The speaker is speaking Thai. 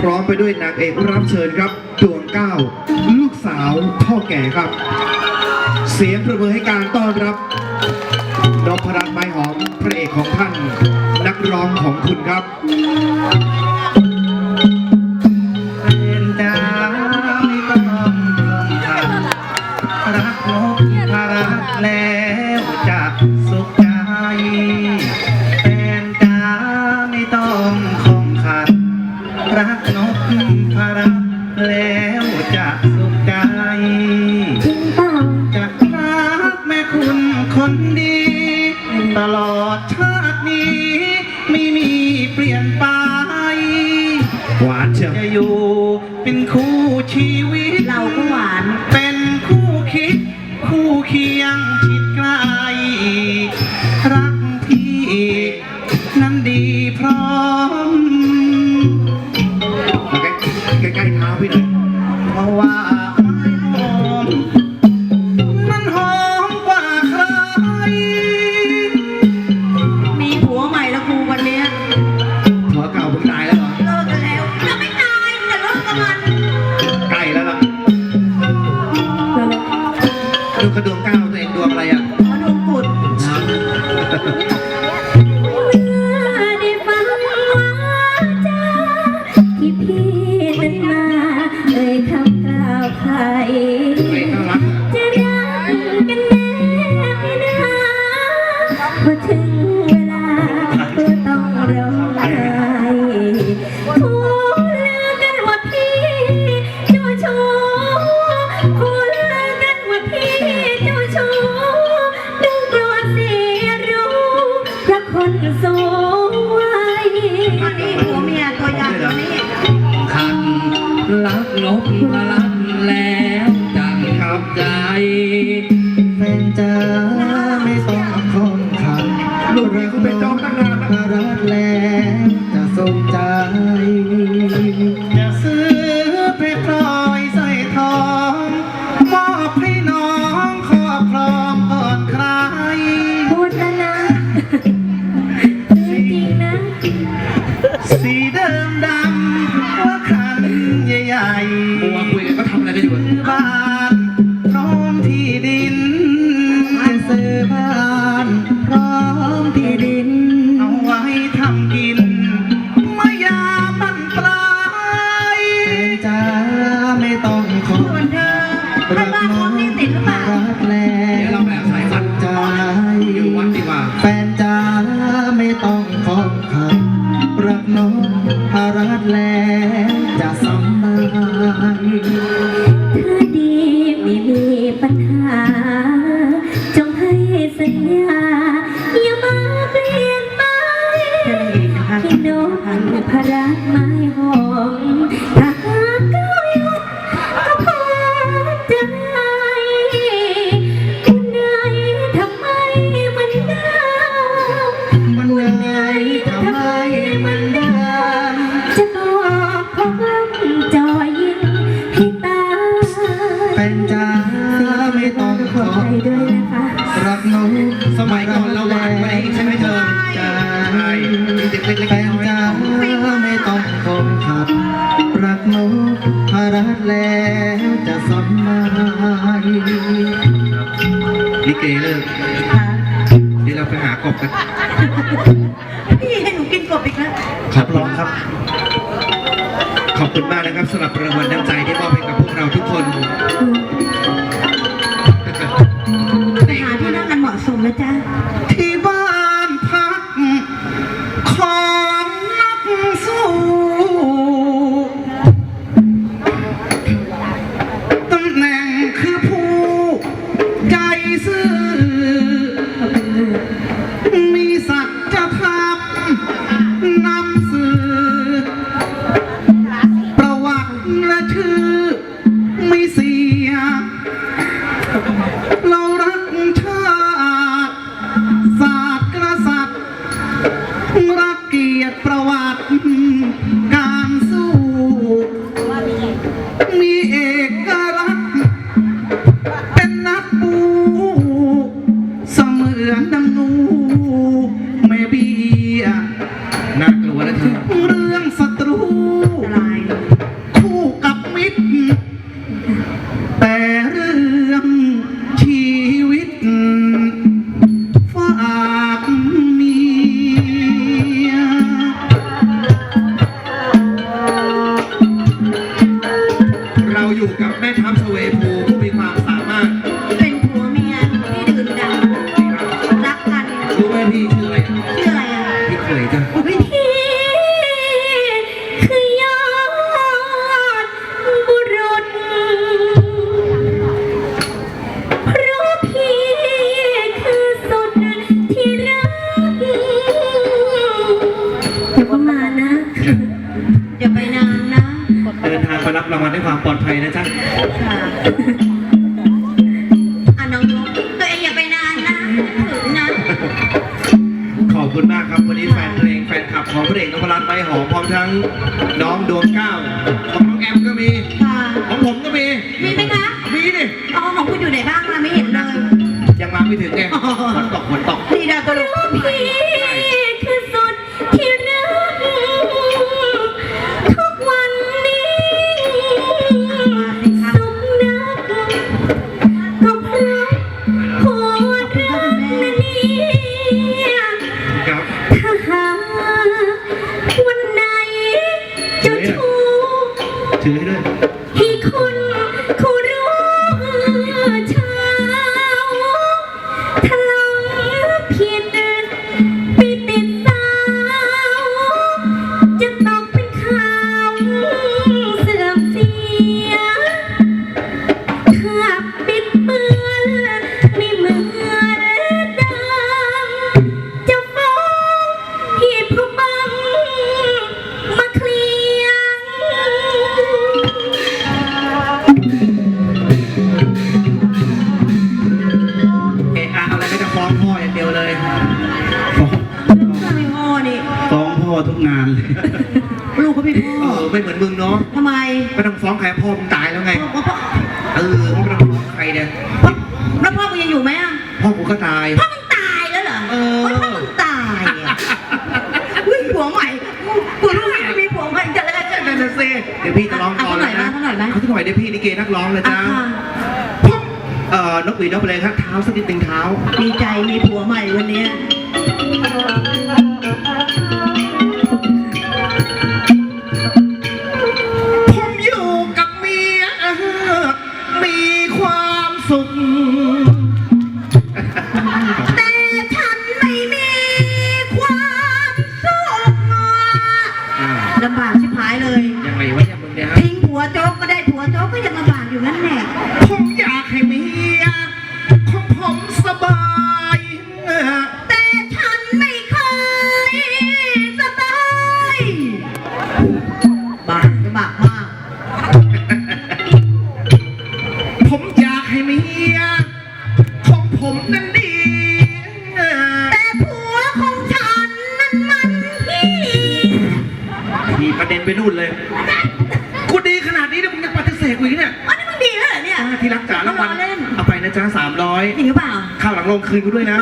พร้อมไปด้วยนางเอกรับเชิญครับดวงเก้า ลูกสาวพ่อแก่ครับ เสียงประเมินให้การต้อนรับนพรัตน์ไม้หอมพระเอกของท่าน นักร้องของคุณครับ Kiang Ki ดูกระดวงก้าวตัวเองดวงอะไรอะ อ๋อดวงกุด คนรักนกมาลันแล้วจังขับใจเป็นจ้าไม่ต้องคงคันลูกรัาเป็น see น้องพระรัตแลจะสำบานถ้าดีไม่มีปัญหา จงให้สัญญา อย่ามาเปลี่ยนไปที่น้องพระรัตไม่หอม รัตแล้วจะสำมัยลิเกเลิกนี่เราไปหากบกันพี่ให้หนูกินกบอีกแล้วขอบร้องครับ ขอบคุณมากนะครับสำหรับรางวัลน้ำใจที่มอบให้กับผม ม่พี่ชื่ออะไรชื่ออะไรอะพี่เคยจ้ะพี่คือยอดบุรุษเพราะพี่คือสุดที่รักอย่าปมานะอย่าไปนานนะ เดินทางไปรับรางวัลด้วยความปลอดภัยนะจ๊ะ ค่ะ เพลงแฟนคลับของพระเอกนพรัตน์ไม้หอมพร้อมทั้งน้องดวงเก้าของน้องแอมก็มี ค่ะ ของผมก็มีมีไหมคะ มีดิเอาของคุณอยู่ไหนบ้างคะไม่เห็นเลย ยังมาไม่ถึงไงฝนตกฝนตก นี่ดาวตลก พี่ ถือให้ด้วยให้คุณ ลยลูกเขาพี่เอพ่ออไม่เหมือนมึงเนาะทำไมไม่ต้องฟ้องใครพ่อมึงตายแล้วไง พ่อพ่อเออไม่ต้องฟ้องใครเนี่ยพ่อแล้วพ่อมึงยังอยู่ไหมอะพ่อกูก็ตาย พ่อมึงตายแล้วเหรอเออโยพ่อมึงตายอะอุ้ยผัวใหม่กูรู้ว่ามีผัวใหม่จะแล้วจะนั่นน่ะสิเดี๋ยวพี่จะร้องก่อนเาเลยเท่าไหร่นะนะเท่าไหร่นะเอาสักหน่อยเดี๋ยวพี่ลิเกนักร้องเลยอะจ้าค่ะเอ่อนกหวีดนกไปเลยครับเท้าสักนิดหนึ่งเท้า ดีใจมีผัวใหม่วันเนี้ย ไปนู่นเลย กูดีขนาดนี้แล้วมึงยังปฏิเสธกูอีกเนี่ยอันนี้มึงดีแล้วเหรอเนี่ย อ่าที่รักจ๋ารางวัลเล่นเอาไปนะจ๊ะสามร้อยจริงหรือเปล่า ข้าวหลังลงคืนกูด้วยนะ